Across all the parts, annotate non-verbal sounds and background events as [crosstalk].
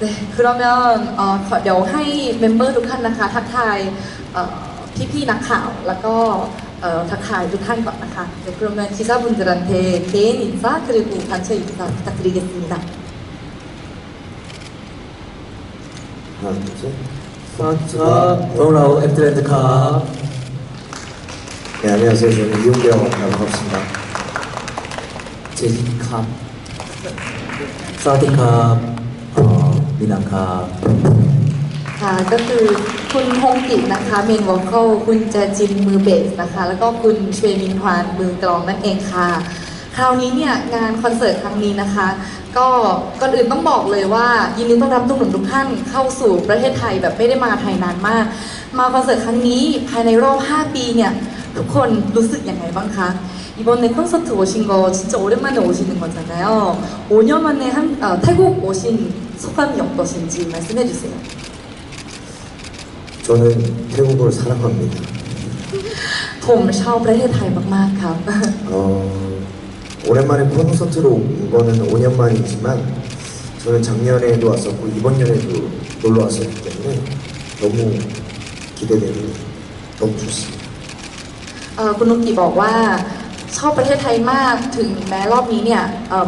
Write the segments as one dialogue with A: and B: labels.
A: 네, 그러면 어, 거- เดี๋ยวให้เมมเบอร์ทุกท่านนะคะ ทักทายเอ่อพี่ๆนักข่าว แล้วก็เอ่อทักทายทุกท่านก่อนนะคะ 네, 그러면 기자분들한테 개인 인사 그리고 단체 인사 부탁드리겠습니다.
B: 하나, 둘, 셋.
C: 자, 돌아오 앱트렌드 카.
B: 네, 안녕하세요. 저는 이용대라고 반갑습니다.
C: 제진 카. 사디 카. 어, 미남 카.
A: ค่ วินังคาค่ะก็คือคุณฮงกิจนะคะเมนวอลคอลคุณแจจินมือเบสนะคะ แล้วก็คุณเชมินฮวานมือกลองนั่นเองค่ะ คราวนี้เนี่ยงานคอนเสิร์ตครั้งนี้นะคะ ก็ก่อนอื่นต้องบอกเลยว่า ยินดีต้อนรับทุกหนุ่มทุกท่านเข้าสู่ประเทศไทยแบบไม่ได้มาไทยนานมาก มาคอนเสิร์ตครั้งนี้ภายในรอบ 5 ปีเนี่ยทุกคนรู้สึกยังไงบ้างคะ 이번에 콘서트 오신 거 진짜 오랜만에 오시는 거잖아요. 5년 만에 한, 어, 태국 오신 소감이 어떠신지 말씀해 주세요.
B: 저는 태국을 사랑합니다. [laughs]
A: ผมชอบประเทศไทยมาก ๆ ครับ [laughs]
B: 어, 오랜만에 콘서트로 온 거는 5년 만이지만 저는 작년에도 왔었고 이번 연에도 놀러 왔었기 때문에 너무 기대되고 너무 좋습니다.
A: เอ่อคุณนุกกิบอกว่า ชอบประเทศไทยมากถึงแม้รอบนี้เนี่ย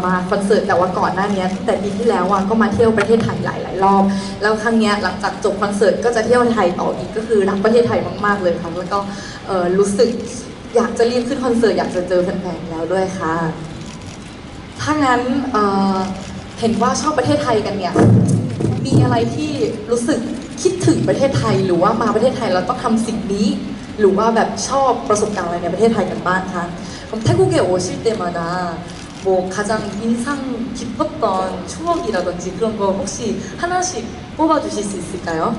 A: มาคอนเสิร์ตแต่ว่าก่อนหน้านี้แต่ปีที่แล้วอะก็มาเที่ยวประเทศไทยหลาย ๆ รอบ แล้วครั้งเนี้ยหลังจากจบคอนเสิร์ตก็จะเที่ยวไทยต่ออีกก็คือรักประเทศไทยมาก ๆ เลยครับแล้วก็รู้สึกอยากจะรีบขึ้นคอนเสิร์ตอยากจะเจอแฟน ๆ แล้วด้วยค่ะ ถ้างั้นเเห็นว่าชอบประเทศไทยกันเนี่ยมีอะไรที่รู้สึกคิดถึงประเทศไทยหรือว่ามาประเทศไทยเราต้องทำสิ่งนี้ หรือว่าแบบชอบประสบการณ์อะไรในประเทศไทยกันบ้างคะ 그럼태국에오실때마다뭐가장인상깊었던추억이라든지그런거혹시하나씩뽑아주실수있을까요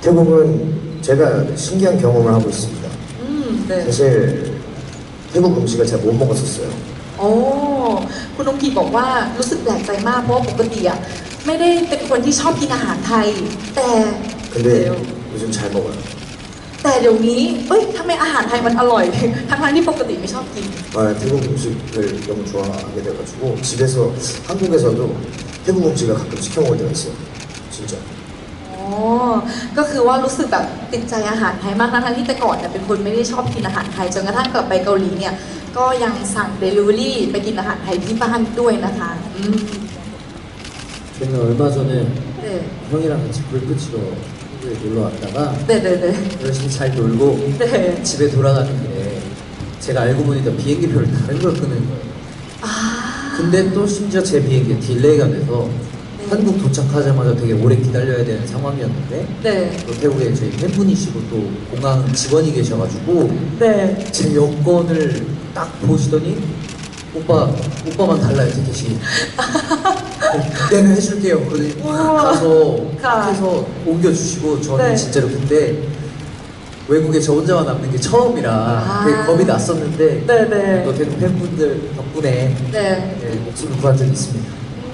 B: 태국은 제가 신기한 경험을 하고 있습니다.
A: 음, 네.
B: 사실 태국 음식을 잘 못 먹었었어요.
A: โอ้คุณองกีบอกว่ารู้สึกแปลกใจมากเพราะว่าปกติอะไม่ได้เป็นคนที่ชอบกินอาหารไทย แต่
B: 근데 요즘 잘 먹어요.
A: แต่เดี๋ยวนี้เอ้ยทำไมอาหารไทยมันอร่อย ทั้งๆที่ปกติไม่ชอบกิน
B: 아, 태국 음식을 너무 좋아하게 돼가지고 집에서 한국에서도 태국 음식을 가끔 시켜 먹을 때가 있어요. 진짜.
A: อ๋อ ก็คือว่ารู้สึกแบบติดใจอาหารไทยมากทั้งๆที่แต่ก่อนเนี่ยเป็นคนไม่ได้ชอบกินอาหารไทยจนกระทั่งกลับไปเกาหลีเนี่ย ก็ยังสั่งเดลิเวอรี่ไปกินอาหารไทยที่บ้านด้วยนะคะอืม
C: 저는 얼마 전에
A: เด็ด
C: 형이랑 같이 골프 치러 학교에 놀러 왔다가
A: 네네네.
C: 열심히 잘 놀고
A: 네.
C: 집에 돌아가는 길에 제가 알고 보니까 비행기표를 다른 걸 끊은 거예요.
A: 아.
C: 근데 또 심지어 제 비행기 딜레이가 돼서 네. 한국 도착하자마자 되게 오래 기다려야 되는 상황이었는데
A: 네.
C: 또 태국에 저희 팬분이시고 또 공항 직원이 계셔가지고
A: 네.
C: 제 여권을 딱 보시더니 오빠 오빠만 달라 이렇게 계시. [laughs] 그때는 해줄게요 그러더니
A: 우와.
C: 가서
A: 가.
C: 딱 해서 옮겨주시고 저는
A: 네.
C: 진짜로 그때 외국에 저 혼자만 남는 게 처음이라
A: 아.
C: 되게 겁이 났었는데
A: 네네.
C: 또 태국 팬분들 덕분에
A: เด็ด
C: 네, 목숨을 구한 적이 있습니다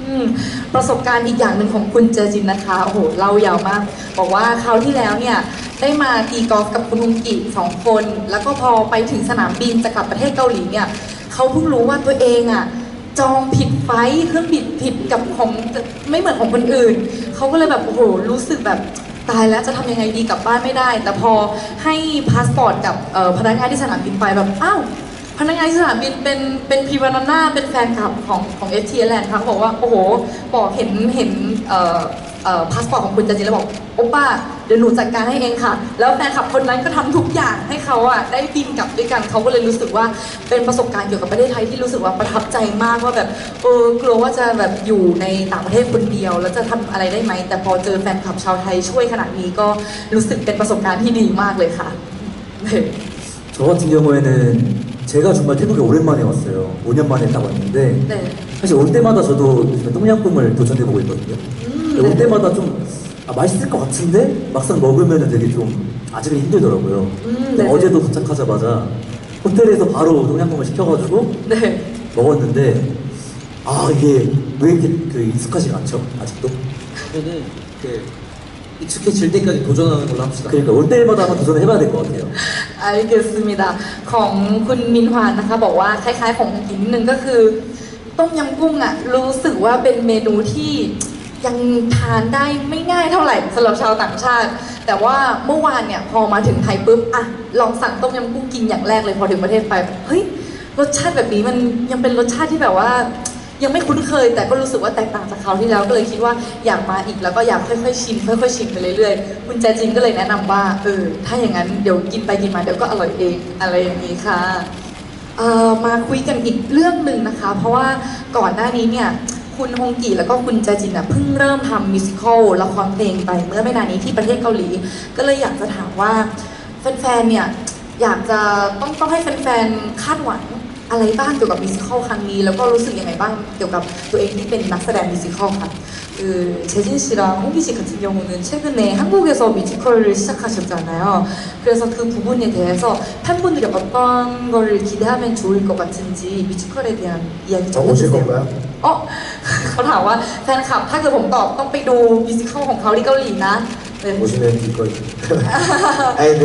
A: อืมประสบการณ์อีกอย่างหนึ่งของคุณเจจินนะคะโอ้โหเล่ายาวมาก บอกว่าคราวที่แล้วเนี่ยได้มาตีกอล์ฟกับคุณฮุงกิสองคน แล้วก็พอไปถึงสนามบินจะกลับประเทศเกาหลีเนี่ยเขาเพิ่งรู้ว่าตัวเองอ่ะ จองผิดไฟล์เครื่องบินผิดกับของไม่เหมือนของคนอื่น เขาก็เลยแบบโอ้โหรู้สึกแบบตายแล้วจะทำยังไงดีกลับบ้านไม่ได้ แต่พอให้พาสปอร์ตกับพนักงานที่สนามบินไปแบบอ้าว พนักงานที่สนามบินเป็นเป็นพรีวานาน่าเป็นแฟนคลับของของเอทีแลนด์ค่ะเขาบอกว่าโอ้โห บอกเห็นเห็นเอ่อเอ่อพาสปอร์ตของคุณจันจิแล้วบอกโอป้าเดี๋ยวหนูจัดการให้เองค่ะ แล้วแฟนคลับคนนั้นก็ทำทุกอย่างให้เขาอ่ะได้บินกลับด้วยกันเขาก็เลยรู้สึกว่าเป็นประสบการณ์เกี่ยวกับประเทศไทยที่รู้สึกว่าประทับใจมากว่าแบบเออกลัวว่าจะแบบอยู่ในต่างประเทศคนเดียว แล้วจะทำอะไรได้ไหมแต่พอเจอแฟนคลับชาวไทยช่วยขนาดนี้ก็รู้สึกเป็นประสบการณ์ที่ดีมากเลยค่ะ
D: 저 같은 경우에는 제가 정말 태국에 오랜만에 왔어요. 5년 만에 딱 왔는데
A: 네.
D: 사실 올 때마다 저도 요즘에 똥양꿍을 도전해보고 있거든요.
A: 음,
D: 근데 올
A: 네.
D: 때마다 좀 아, 맛있을 것 같은데 막상 먹으면 되게 좀 아직은 힘들더라고요.
A: 음,
D: 근데
A: 네.
D: 어제도 도착하자마자 호텔에서 바로 똥양꿍을 시켜가지고
A: 네.
D: 먹었는데 아 이게 왜 이렇게 그 익숙하지가 않죠? 아직도?
C: 저는 그 익숙해질 때까지 도전하는 걸로 합시다
D: 그러니까 올 때마다 한번 도전을 해봐야 될 것 같아요.
A: อัลเกสมิดาของคุณมินฮวานนะคะบอกว่าคล้ายๆ ของกินนึงก็คือ ต้มยำกุ้งอะรู้สึกว่าเป็นเมนูที่ยังทานได้ไม่ง่ายเท่าไหร่สำหรับชาวต่างชาติ แต่ว่าเมื่อวานเนี่ยพอมาถึงไทยปุ๊บอะลองสั่งต้มยำกุ้งกินอย่างแรกเลยพอถึงประเทศไปเฮ้ยรสชาติแบบนี้มันยังเป็นรสชาติที่แบบว่า ยังไม่คุ้นเคย แต่ก็รู้สึกว่าแตกต่างจากคราวที่แล้วก็เลยคิดว่าอยากมาอีกแล้วก็อยากค่อยๆชิมค่อยๆชิมไปเรื่อยๆคุณแจจินก็เลยแนะนำว่าเออถ้าอย่างนั้นเดี๋ยวกินไปกินมาเดี๋ยวก็อร่อยเองอะไรอย่างนี้ค่ะมาคุยกันอีกเรื่องหนึ่งนะคะ เพราะว่าก่อนหน้านี้เนี่ยคุณฮงกีแล้วก็คุณแจจินน่ะเพิ่งเริ่มทำมิวสิควลละครเพลงไปเมื่อไม่นานนี้ที่ประเทศเกาหลี ก็เลยอยากจะถามว่าแฟนๆเนี่ย อยากจะต้องต้องให้แฟนๆคาดหวังอะไรบ้างเกี่ยวกับมิวสิควลครั้งนี้ แล้วก็รู้สึกยังไงบ้างเกี่ยวกับตัวเองที่เป็นนักแสดงมิวสิควลค่ะ 그 재진 씨랑 홍기 씨 같은 경우는 최근에 한국에서 뮤지컬을 시작하셨잖아요. 그래서 그 부분에 대해서 팬분들이 어떤 거를 기대하면 좋을 것 같은지 뮤지컬에 대한 이야기
B: 어,
A: 좀
B: 오실
A: 해주세요.
B: 건가요?
A: อ๋อ เขาถามว่าแฟนคลับถ้าเกิดผมตอบต้องไปดูมิวสิควลของเขาที่เกาหลีนะเออ
B: 오시면 이거 아니 근데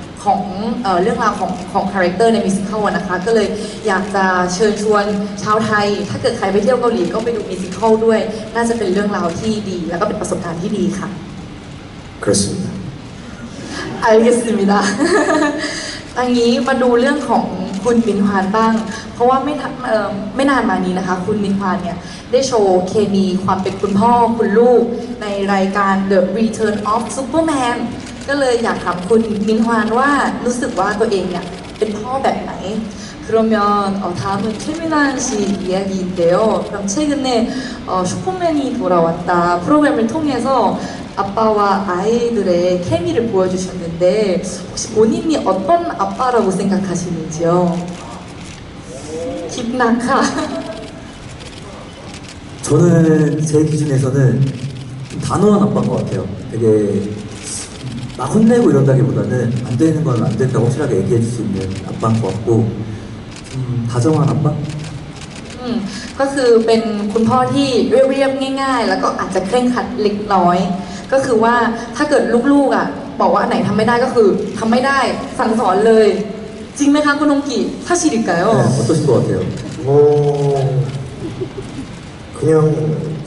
A: ของเอเรื่องราวของของคาแรคเตอร์ในมิวสิควลนะคะก็เลยอยากจะเชิญชวนชาวไทย ถ้าเกิดใครไปเที่ยวเกาหลีก็ไปดูมิวสิควลด้วย น่าจะเป็นเรื่องราวที่ดี แล้วก็เป็นประสบการณ์ที่ดีค่ะครั
B: 그렇습니 다.
A: 알겠습니 다. อันนี้มาดูเรื่องของคุณมินฮวานบ้าง เพราะว่าไม่ไม่นานมานี้นะคะ คุณมินฮวานเนี่ย ได้โชว์เคมีความเป็นคุณพ่อคุณลูก ในรายการ The Return of Superman ก็เลยอยากถามคุณมินฮวานว่ารู้สึกว่าตัวเองเนี่ยเป็นพ่อแบบไหน 그러면 어, 다음은 최민환 씨 이야기인데요. 그럼 최근에 어, 슈퍼맨이 돌아왔다 프로그램을 통해서 아빠와 아이들의 케미를 보여주셨는데 혹시 본인이 어떤 아빠라고 생각하시는지요? 김나카.
D: 저는 제 기준에서는 좀 단호한 아빠인 것 같아요. 되게 막 혼내고 이런다기보다는 안 되는 건 안 된다고 확실하게 얘기해 줄 수 있는 아빠인 것 같고 좀 다정한 아빠?
A: อืมก็คือเป็นคุณพ่อที่เรียบๆง่าย ๆ แล้วก็อาจจะเคร่งครัดเล็กน้อย ก็คือว่าถ้าเกิดลูกๆอ่ะบอกว่าอันไหนทำไม่ได้ก็คือทำไม่ได้สั่งสอนเลย จริงไหมคะคุณนงกิถ้าชิริกายอ
D: 네, 어떠신 것 같아요?
B: 뭐 그냥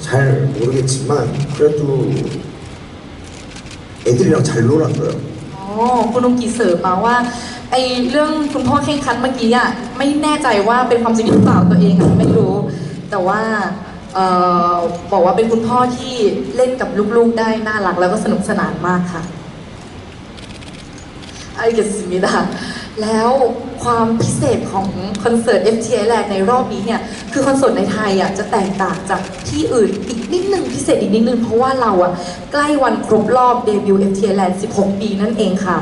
B: 잘 모르겠지만 그래도 애들이랑 잘 놀았어요.
A: อ๋อคุณนงกิเสริมมาว่าไอเรื่องคุณพ่อเคร่งครัดเมื่อกี้อ่ะไม่แน่ใจว่าเป็นความจริงหรือเปล่าตัวเองอ่ะไม่รู้ แต่ว่าเอ่อบอกว่าเป็นคุณพ่อที่เล่นกับลูกๆได้น่ารักแล้วก็สนุกสนานมากค่ะ อัลเกสมิดา แล้วความพิเศษของคอนเสิร์ต FTA Land ในรอบนี้เนี่ย คือคอนเสิร์ตในไทยอ่ะจะแตกต่างจากที่อื่นอีกนิดนึงพิเศษอีกนิดนึง เพราะว่าเราอ่ะใกล้วันครบรอบเดบิวต์ FTA Land 16 ปีนั่นเองค่ะ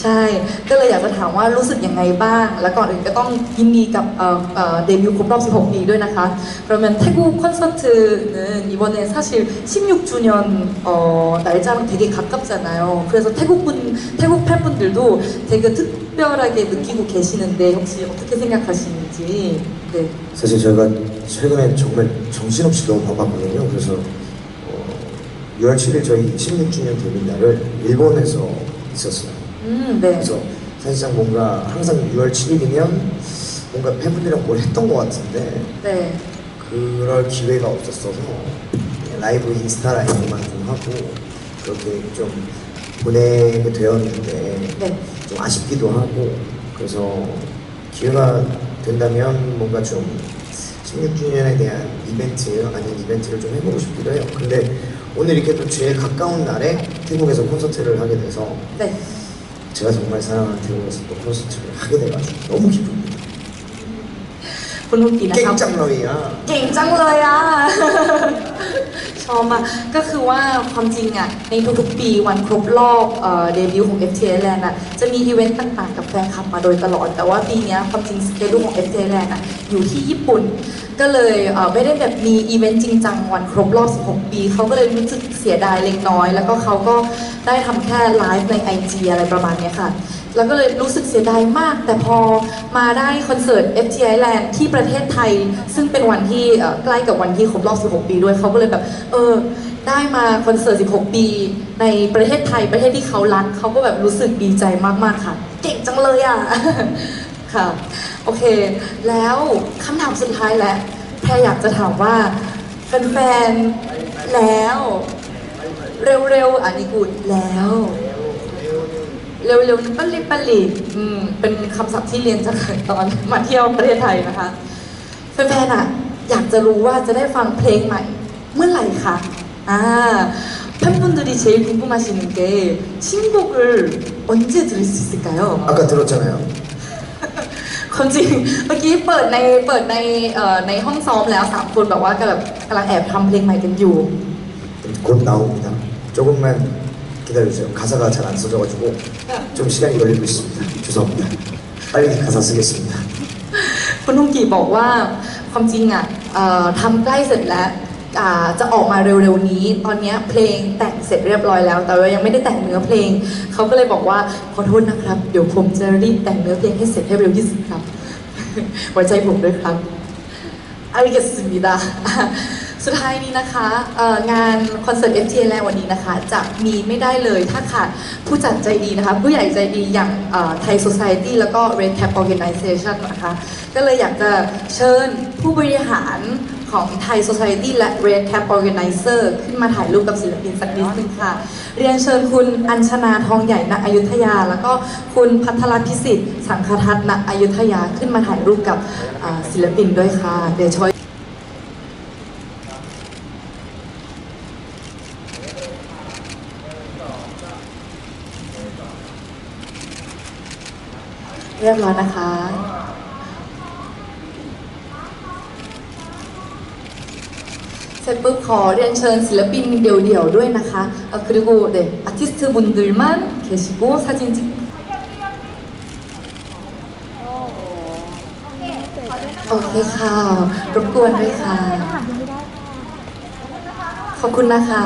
A: ใช่ ก็เลยอยากจะถามว่ารู้สึกยังไงบ้าง และก่อนอื่นก็ต้องยินดีกับเอ่อเอ่อเดบิวต์ครบรอบ 16 ปีด้วยนะคะ 그러면 태국 콘서트는 이번에 사실 16주년 어, 날짜랑 되게 가깝잖아요. 그래서 태국 분, 태국 팬분들도 되게 특 별하게 느끼고 계시는데 혹시 어떻게 생각하시는지. 네.
B: 사실 저희가 최근에 정말 정신없이 너무 바빴거든요. 그래서 어, 6월 7일 저희 16주년 데뷔 날을 일본에서 있었어요.
A: 음, 네.
B: 그래서 사실상 뭔가 항상 6월 7일이면 뭔가 팬분들이랑 뭘 했던 것 같은데
A: 네.
B: 그럴 기회가 없었어서 라이브 인스타 라이브만 좀 하고 그렇게 좀 보내게 되었는데
A: 네.
B: 좀 아쉽기도 하고 그래서 기회가 된다면 뭔가 좀 16주년에 대한 이벤트 아닌 이벤트를 좀 해보고 싶기도 해요. 근데 오늘 이렇게 또 제일 가까운 날에 태국에서 콘서트를 하게 돼서
A: 네.
B: 제가 정말 사랑하는 태국에서 또 콘서트를 하게 돼가지고 너무 기쁩니다.
A: 볼록기나
B: 게임 짱러이야.
A: 게임 짱러야. ชอบมากก็คือว่าความจริงอะในทุกๆปีวันครบรอบเดบิวต์ของ FTA Land อะจะมีอีเวนต์ต่างๆ กับแฟนคลับมาโดยตลอด แต่ว่าปีนี้ความจริงสเกดูของ FTA Land อะอยู่ที่ญี่ปุ่น ก็เลยไม่ได้แบบมีอีเวนต์จริงจังวันครบรอบ 16 ปีเขาก็เลยรู้สึกเสียดายเล็กน้อย แล้วก็เขาก็ได้ทำแค่ไลฟ์ใน IG อะไรประมาณนี้ค่ะ แล้วก็เลยรู้สึกเสียดายมาก แต่พอมาได้คอนเสิร์ต FTI Land ที่ประเทศไทย ซึ่งเป็นวันที่ใกล้กับวันที่ครบรอบ 16 ปีด้วยเขาก็เลยแบบ เออ ได้มาคอนเสิร์ต 16 ปี ในประเทศไทยประเทศที่เขารักเขาก็แบบรู้สึกดีใจมากๆค่ะ เก่งจังเลยอะค่ะ โอเค แล้วคำถามสุดท้ายแหละแพรอยากจะถามว่าแฟนๆแล้ว เร็วๆอันนี้กูดแล้ว เร็วๆปัลลิปัลลิอืมเป็นคำศัพท์ที่เรียนจากตอนมาเที่ยวประเทศไทยนะคะแฟนๆอ่ะ อยากจะรู้ว่าจะได้ฟังเพลงใหม่ เมื่อไหร่คะอ่า팬분들이 제일 궁금하시는 게 신곡을 언제 들을 수 있을까요?
B: 아까 들었잖아요.
A: ความจริงเมื่อกี้เปิดในเปิดในเอ่อในห้องซ้อมแล้วสามคนแบบว่ากำลังกำลังแอบทำเพลงใหม่กันอยู่
B: 곧 나옵니다. 조금만 기다려주세요. 가사가 잘 안 써져가지고 좀 시간이 걸리고 있습니다. 죄송합니다. 빨리 가사 쓰겠습니다.
A: คุณลุงกีบอกว่าความจริงอ่ะเอ่อทำใกล้เสร็จแล้วอ่าจะออกมาเร็วๆนี้ ตอนเนี้ยเพลงแต่งเสร็จเรียบร้อยแล้ว แต่ว่ายังไม่ได้แต่งเนื้อเพลง เขาก็เลยบอกว่าขอโทษนะครับ เดี๋ยวผมจะรีบแต่งเนื้อเพลงให้เสร็จให้เร็วที่สุดครับ ไว้ใจผมด้วยครับ อาริกสมิดา สุดท้ายนี้นะคะงานคอนเสิร์ต FT แลวันนี้นะคะ จะมีไม่ได้เลยถ้าขาดผู้จัดใจดีนะคะ ผู้ใหญ่ใจดีอย่างไทย Society แล้วก็ Red Cap Organization นะคะ ก็เลยอยากจะเชิญผู้บริหารของไทย Society และ Red Cap Organizer ขึ้นมาถ่ายรูปกับศิลปินสักนิดนึงค่ะ เรียนเชิญคุณอัญชนาทองใหญ่ณอยุธยา แล้วก็คุณพัทรพิสิทธิ์ สังคทัศน์ณอยุธยาขึ้นมาถ่ายรูปกับศิลปินด้วยค่ะเดี๋ยวชอย เรียบร้อยนะคะ เสร็จปุ๊บขอเรียนเชิญศิลปินเดี่ยวๆด้วยนะคะเอ่อ그리고네 아티스트 분들만 계시고 사진 찍โอเคค่ะ รบกวนด้วยค่ะ ขอบคุณนะคะ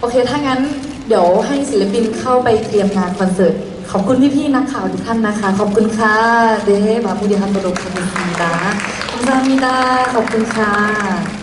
A: โอเค ถ้างั้นเดี๋ยวให้ศิลปินเข้าไปเตรียมงานคอนเสิร์ต ขอบคุณพี่ๆนักข่าวทุกท่านนะคะ ขอบคุณค่ะ เดมามูดีฮันโตโรคามิดขอบคุณค่ะขอบคุณค่ะ